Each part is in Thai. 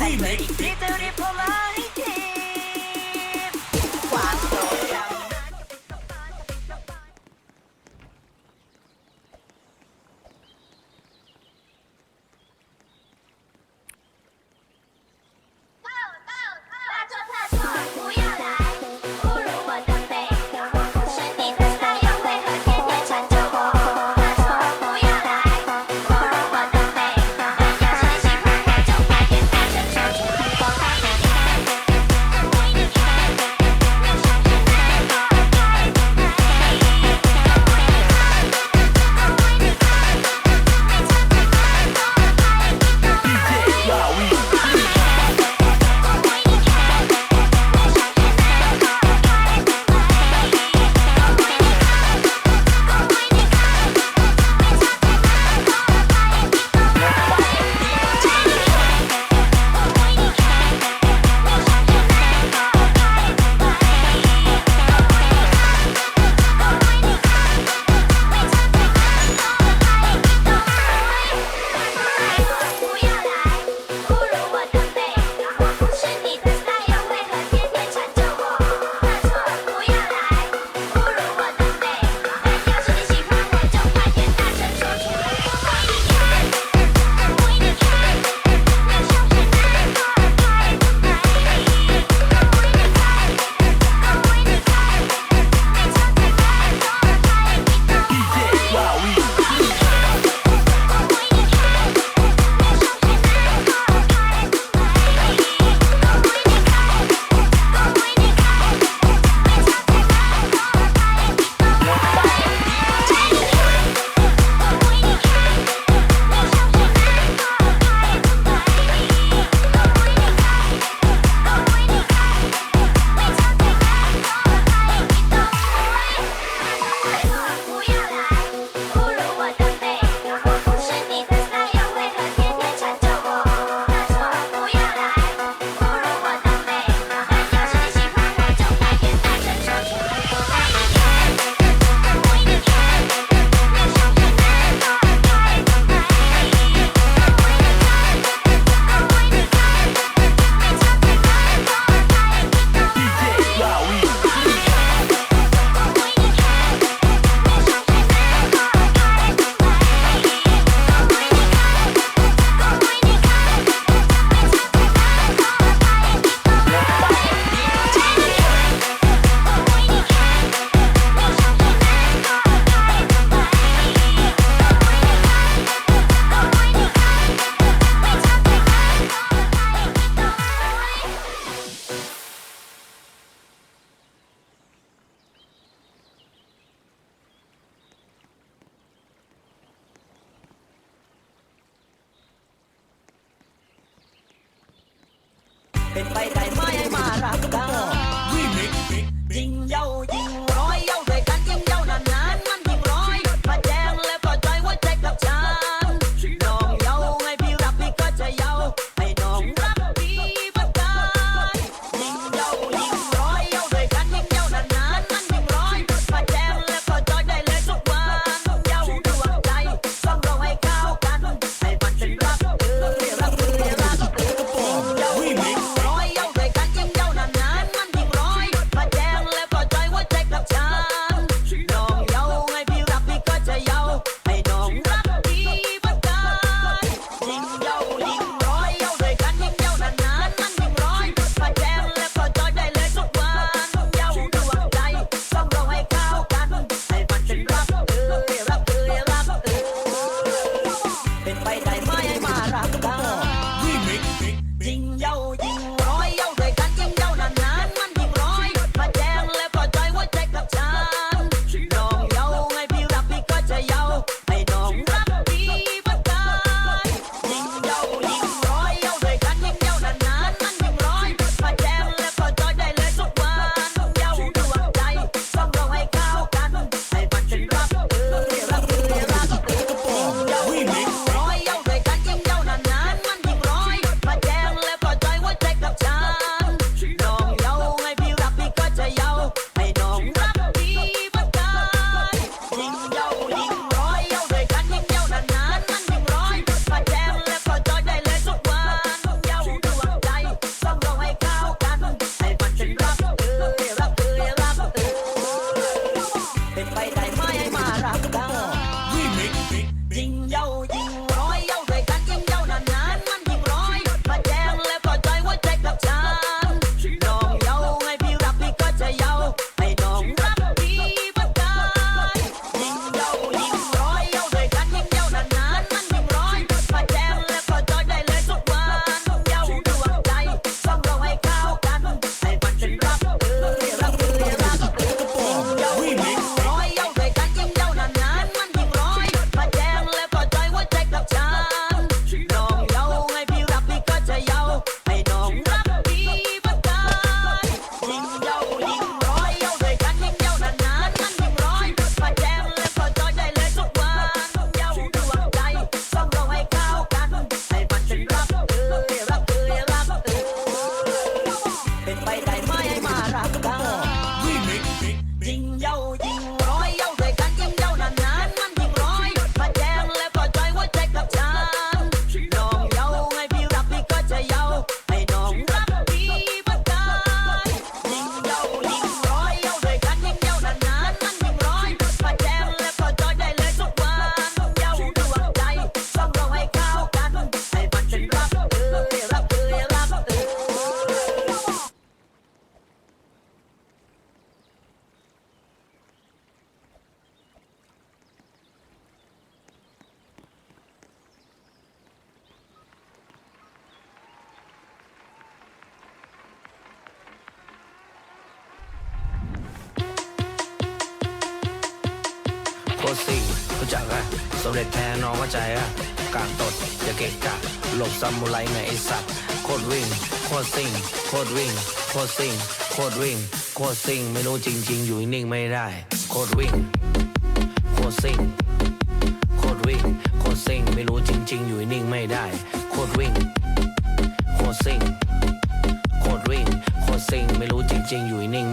Remake. ามูไรไงไอสัตว์โคตรวิ่งโคตรซิ่งโคตรวิ่งโคตรซิ่งโคตรวิ่งโคตรซิ่งไม่รู้จริง ๆ อยู่นิ่งไม่ได้โคตรวิ่งโคตรซิ่งโคตรวิ่งโคตรซิ่งไม่รู้จริง ๆ อยู่นิ่งไม่ได้โคตรวิ่งโคตรซิ่งโคตรวิ่งโคตรซิงไม่รู้จริง ๆ อยู่นิ่ง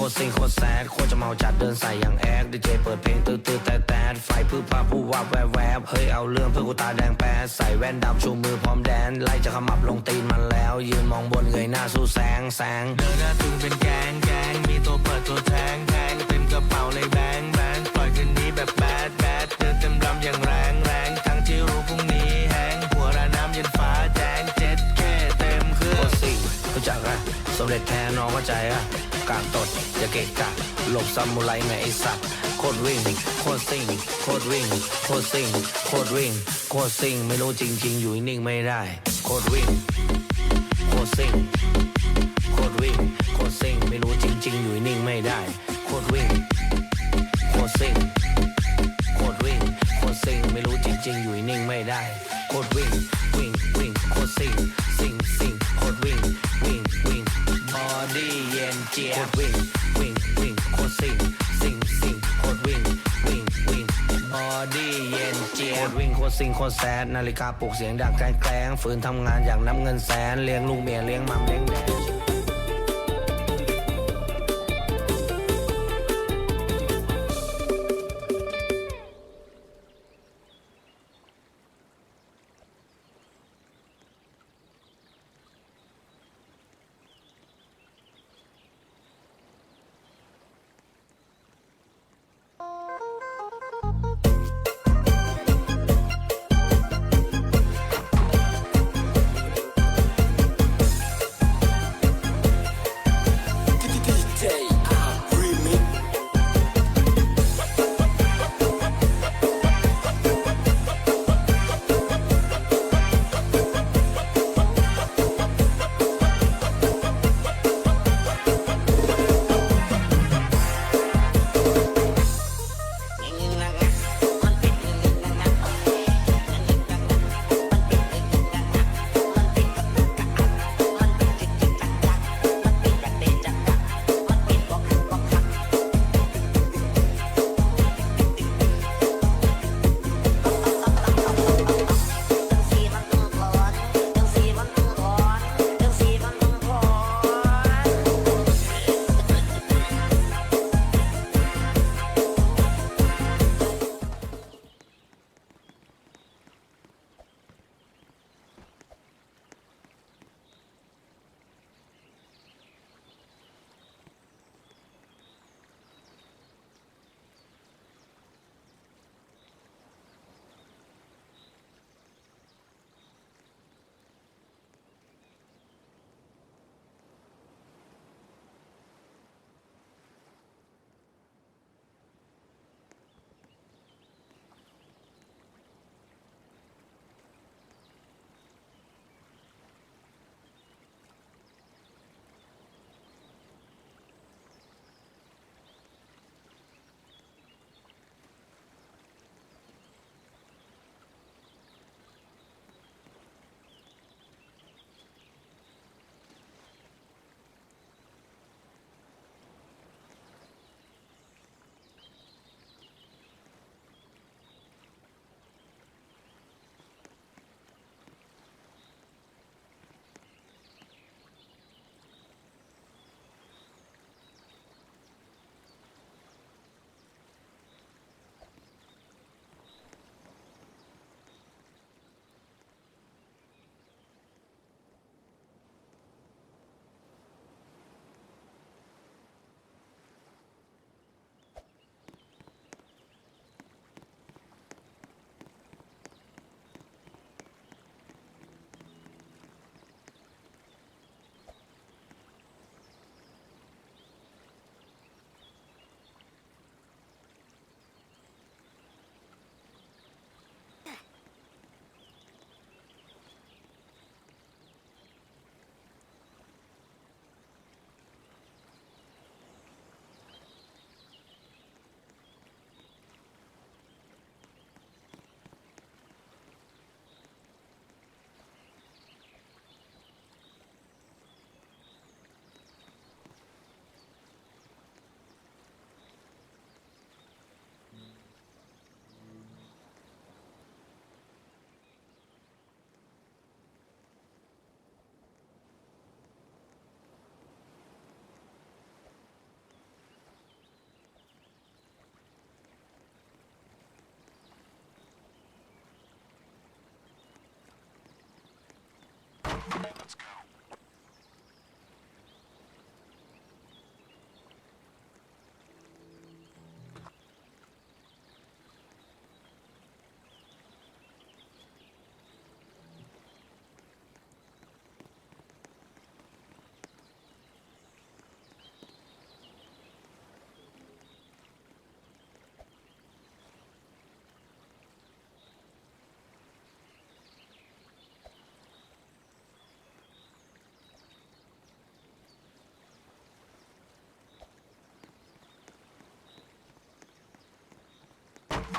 ตรวิ่งโคตรซิงโคตรแซดโคตรจะเมาจัดเดินใส่อย่างแอดดีเจเปิดเพลงตื้อตื้อแต่แต่ไฟพื้นผ้าผู้ว่าแวบแวบเฮ้ยเอาเรื่องเพื่อกูตาแดงแป๊ดใส่แว่นดำชูมือพร้อมแดนไล่จะขมับลงตีนมันแล้ว ยืนมองบนเงยหน้าสู้แสงแสงเดินหน้าตึงเป็นแกงแกงมีตัวเปิดตัวแทงแทงเต็มกระเป๋าเลยแบงแบงปล่อยคืนนี้แบบแบดแบดเดินเต็มลำอย่างแรงแรงทั้งที่รู้พรุ่งนี้แห้งหัวระน้ำเย็นฟ้าแจ้งเจ็ดแค่เต็มเครื่องสิ่งรู้จักอะสำเร็จแท้น้องเข้าใจอะ กางตดอย่าเกะกะหลบซามูไรไงไอสัตว์โคตรวิ่งโคตรซิ่งโคตรวิ่งโคตรซิ่งโคตรวิ่งโคตรซิ่งไม่รู้จริง ๆ อยู่นิ่งไม่ได้ โคตรวิ่งโคตรซิ่ง ตรซิ่งโคตรแสนนาฬิกาปลุกเสียงดังแกล้งแกล้งฝืนทำงานอย่างน้ำเงินแสนเลี้ยงลูกเมียเลี้ยงมัมเลี้ยงแดน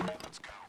Let's go.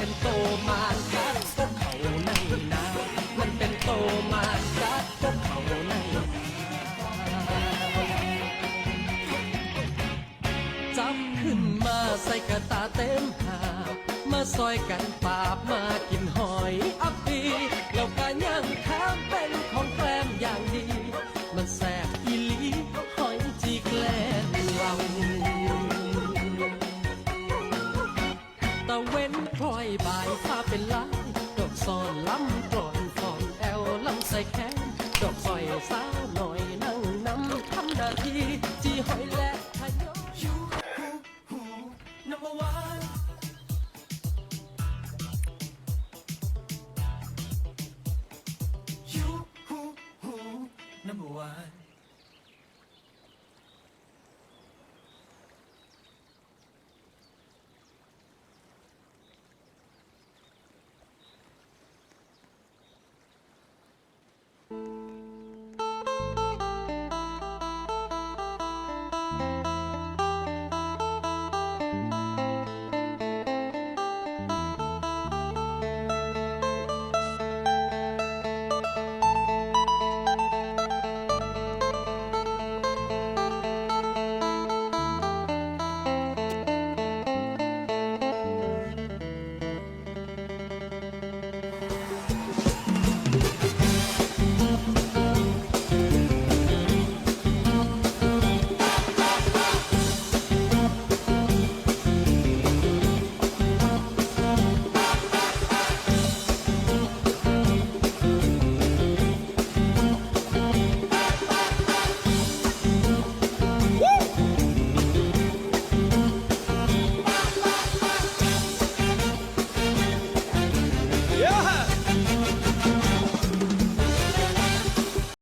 เป็นโตมากัดก็เขาในนามันเป็นโตมากัดก็เขาในนาจำขึ้นมาใส่กระตาเต็มหามาซอยกันปาบมากินหอยอับปี